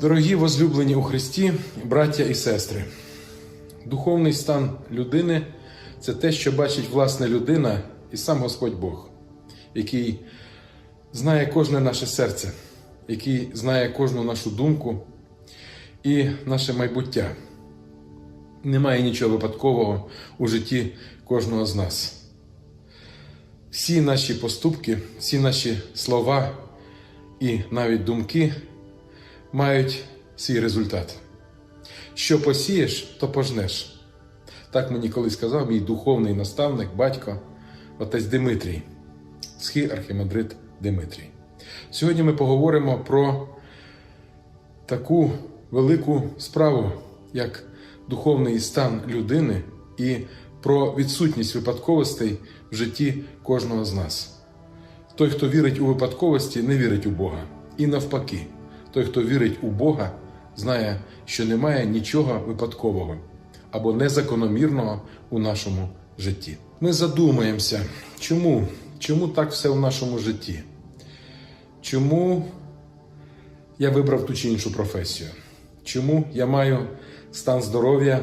Дорогі возлюблені у Христі, браття і сестри, духовний стан людини це те, що бачить власне людина і сам Господь Бог, який знає кожне наше серце, який знає кожну нашу думку і наше майбуття. Немає нічого випадкового у житті кожного з нас. Всі наші поступки, всі наші слова і навіть думки мають свій результат. Що посієш, то пожнеш. Так мені колись сказав мій духовний наставник, батько, отець Димитрій, схи архімандрит Димитрій. Сьогодні ми поговоримо про таку велику справу, як духовний стан людини і про відсутність випадковостей в житті кожного з нас. Той, хто вірить у випадковості, не вірить у Бога. І навпаки, той, хто вірить у Бога, знає, що немає нічого випадкового або незакономірного у нашому житті. Ми задумаємося, чому, чому так все в нашому житті? Чому я вибрав ту чи іншу професію? Чому я маю стан здоров'я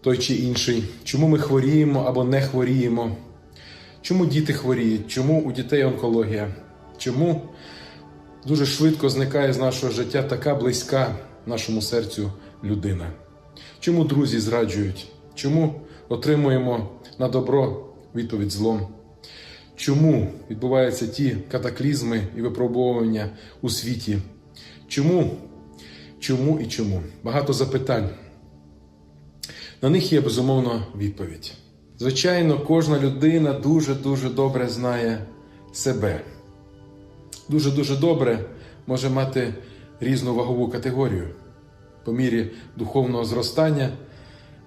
той чи інший? Чому ми хворіємо або не хворіємо? Чому діти хворіють? Чому у дітей онкологія? Чому дуже швидко зникає з нашого життя така близька нашому серцю людина? Чому друзі зраджують? Чому отримуємо на добро відповідь злом? Чому відбуваються ті катаклізми і випробовування у світі? Чому? Чому і чому? Багато запитань. На них є безумовно відповідь. Звичайно, кожна людина дуже-дуже добре знає себе. Дуже-дуже добре може мати різну вагову категорію. По мірі духовного зростання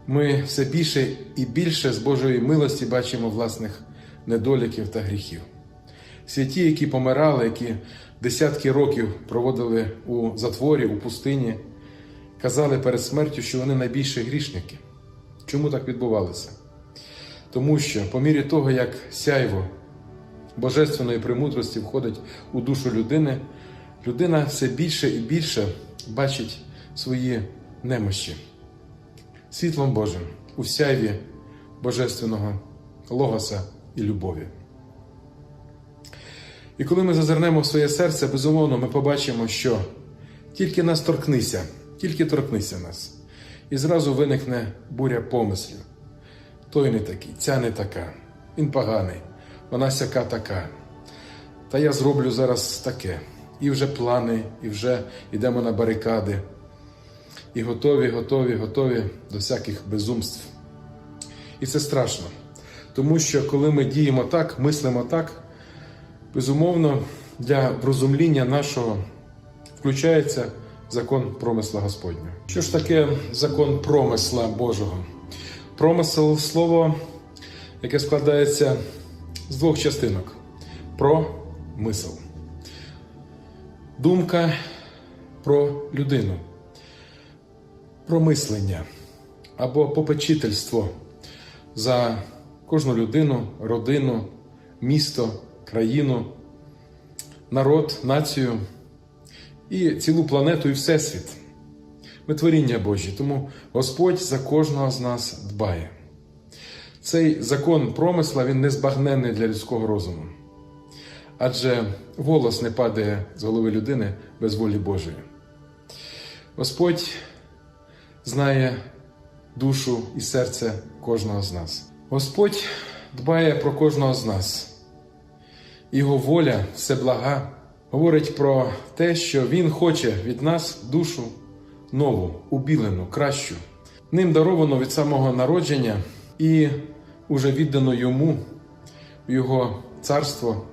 ми все більше і більше з Божої милості бачимо власних недоліків та гріхів. Святі, які помирали, які десятки років проводили у затворі, у пустині, казали перед смертю, що вони найбільші грішники. Чому так відбувалося? Тому що по мірі того, як сяйво божественної премудрості входить у душу людини, людина все більше і більше бачить свої немощі світлом Божим у сяйві божественного логоса і любові. І коли ми зазирнемо в своє серце, безумовно, ми побачимо, що тільки нас торкнися, тільки торкнися нас, і зразу виникне буря помислів. Той не такий, ця не така, він поганий, вона сяка така. Та я зроблю зараз таке. І вже плани, і вже йдемо на барикади. І готові, готові, готові до всяких безумств. І це страшно. Тому що коли ми діємо так, мислимо так, безумовно, для врозумління нашого включається закон промисла Господнього. Що ж таке закон промисла Божого? Промисел слово, яке складається з двох частинок: промисел. Думка про людину, про мислення або попечительство за кожну людину, родину, місто, країну, народ, націю і цілу планету і всесвіт. Ми творіння Божі, тому Господь за кожного з нас дбає. Цей закон промисла він незбагненний для людського розуму. Адже волос не падає з голови людини без волі Божої. Господь знає душу і серце кожного з нас. Господь дбає про кожного з нас. Його воля, всеблага, говорить про те, що Він хоче від нас душу нову, убілену, кращу. Ним даровано від самого народження і уже віддано йому в Його царство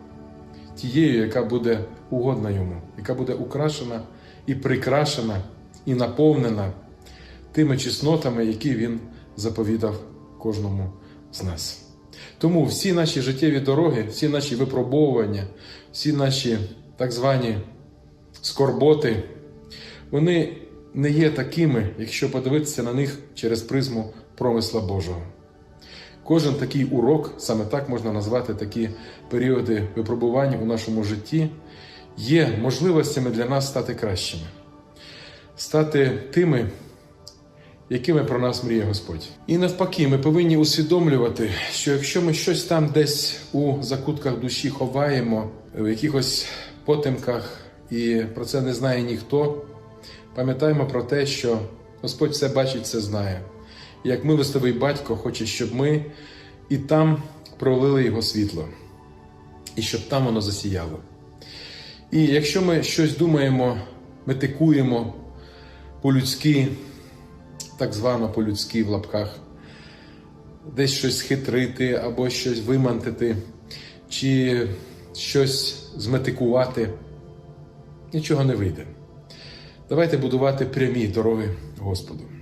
тією, яка буде угодна йому, яка буде украшена і прикрашена, і наповнена тими чеснотами, які він заповідав кожному з нас. Тому всі наші життєві дороги, всі наші випробовування, всі наші так звані скорботи, вони не є такими, якщо подивитися на них через призму промисла Божого. Кожен такий урок, саме так можна назвати такі періоди випробувань у нашому житті, є можливостями для нас стати кращими. стати тими, якими про нас мріє Господь. І навпаки, ми повинні усвідомлювати, що якщо ми щось там десь у закутках душі ховаємо, в якихось потемках, і про це не знає ніхто, пам'ятаємо про те, що Господь все бачить, все знає. Як милостивий батько хоче, щоб ми і там пролили його світло, і щоб там воно засіяло. І якщо ми щось думаємо, метикуємо по-людськи, так звано по-людськи в лапках, десь щось схитрити або щось вимантити, чи щось зметикувати, нічого не вийде. Давайте будувати прямі дороги Господу.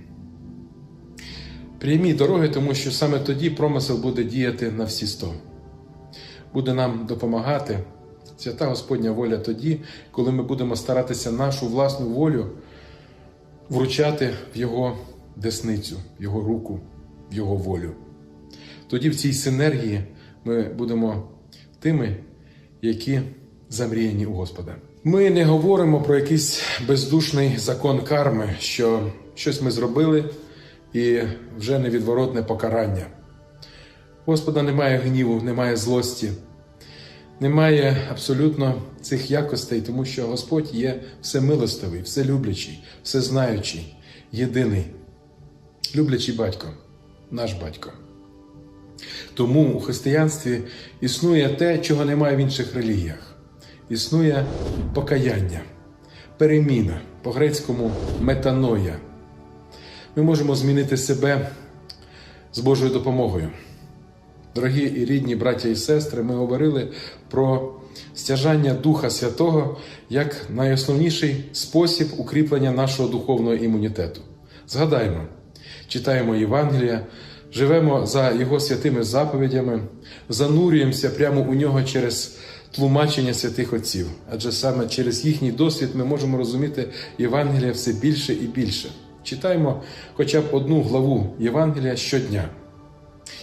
Прямі дороги, тому що саме тоді промисел буде діяти на всі сто. Буде нам допомагати свята Господня воля тоді, коли ми будемо старатися нашу власну волю вручати в Його десницю, в Його руку, в Його волю. Тоді в цій синергії ми будемо тими, які замріяні у Господа. Ми не говоримо про якийсь бездушний закон карми, що щось ми зробили і вже невідворотне покарання. Господа немає гніву, немає злості, немає абсолютно цих якостей, тому що Господь є всемилостивий, вселюблячий, всезнаючий, єдиний, люблячий батько, наш батько. Тому у християнстві існує те, чого немає в інших релігіях. Існує покаяння, переміна, по-грецькому метаноя. Ми можемо змінити себе з Божою допомогою. Дорогі і рідні браття і сестри, ми говорили про стяжання Духа Святого як найосновніший спосіб укріплення нашого духовного імунітету. Згадаймо, читаємо Євангелія, живемо за Його святими заповідями, занурюємося прямо у нього через тлумачення святих отців, адже саме через їхній досвід ми можемо розуміти Євангелія все більше і більше. Читаємо хоча б одну главу Євангелія щодня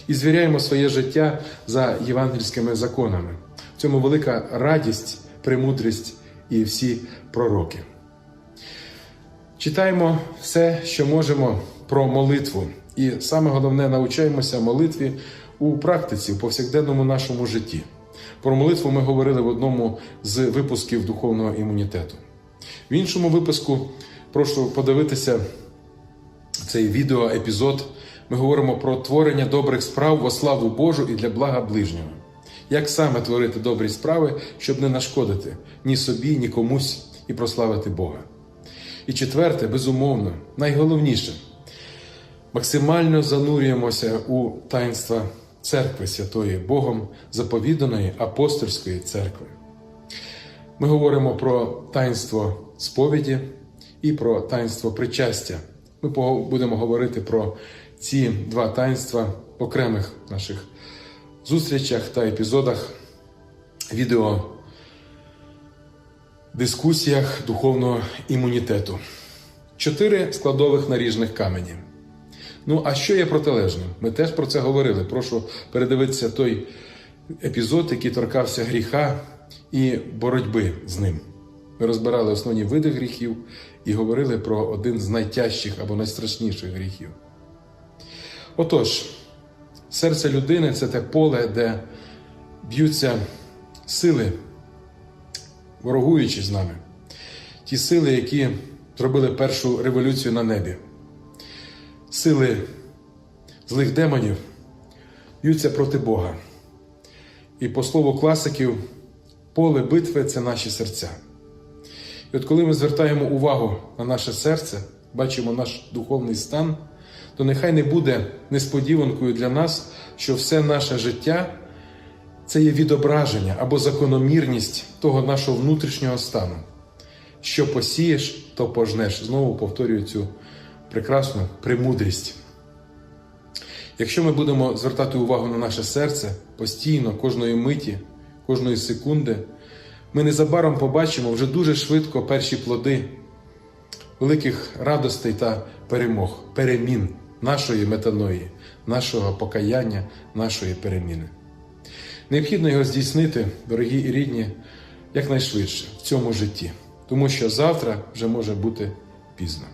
і звіряємо своє життя за євангельськими законами. В цьому велика радість, премудрість і всі пророки. Читаємо все, що можемо про молитву, і саме головне навчаємося молитві у практиці, у повсякденному нашому житті. Про молитву ми говорили в одному з випусків духовного імунітету. В іншому випуску прошу подивитися цей відеоепізод. Ми говоримо про творення добрих справ во славу Божу і для блага ближнього. Як саме творити добрі справи, щоб не нашкодити ні собі, ні комусь і прославити Бога. І четверте, безумовно, найголовніше максимально занурюємося у таїнства церкви святої Богом заповіданої апостольської церкви. Ми говоримо про таїнство сповіді і про таїнство причастя. Ми будемо говорити про ці два таїнства в окремих наших зустрічах та епізодах, відео дискусіях духовного імунітету. Чотири складових наріжних камені. Ну, а що є протилежним? Ми теж про це говорили. Прошу передивитися той епізод, який торкався гріха і боротьби з ним. Ми розбирали основні види гріхів і говорили про один з найтяжчих або найстрашніших гріхів. Отож, серце людини це те поле, де б'ються сили, ворогуючи з нами, ті сили, які зробили першу революцію на небі. Сили злих демонів б'ються проти Бога. І по слову класиків, поле битви це наші серця. І от коли ми звертаємо увагу на наше серце, бачимо наш духовний стан, то нехай не буде несподіванкою для нас, що все наше життя це є відображення або закономірність того нашого внутрішнього стану. Що посієш, то пожнеш. Знову повторюю цю прекрасну премудрість. Якщо ми будемо звертати увагу на наше серце постійно, кожної миті, кожної секунди, ми незабаром побачимо вже дуже швидко перші плоди великих радостей та перемог, перемін нашої метаної, нашого покаяння, нашої переміни. Необхідно його здійснити, дорогі і рідні, якнайшвидше в цьому житті, тому що завтра вже може бути пізно.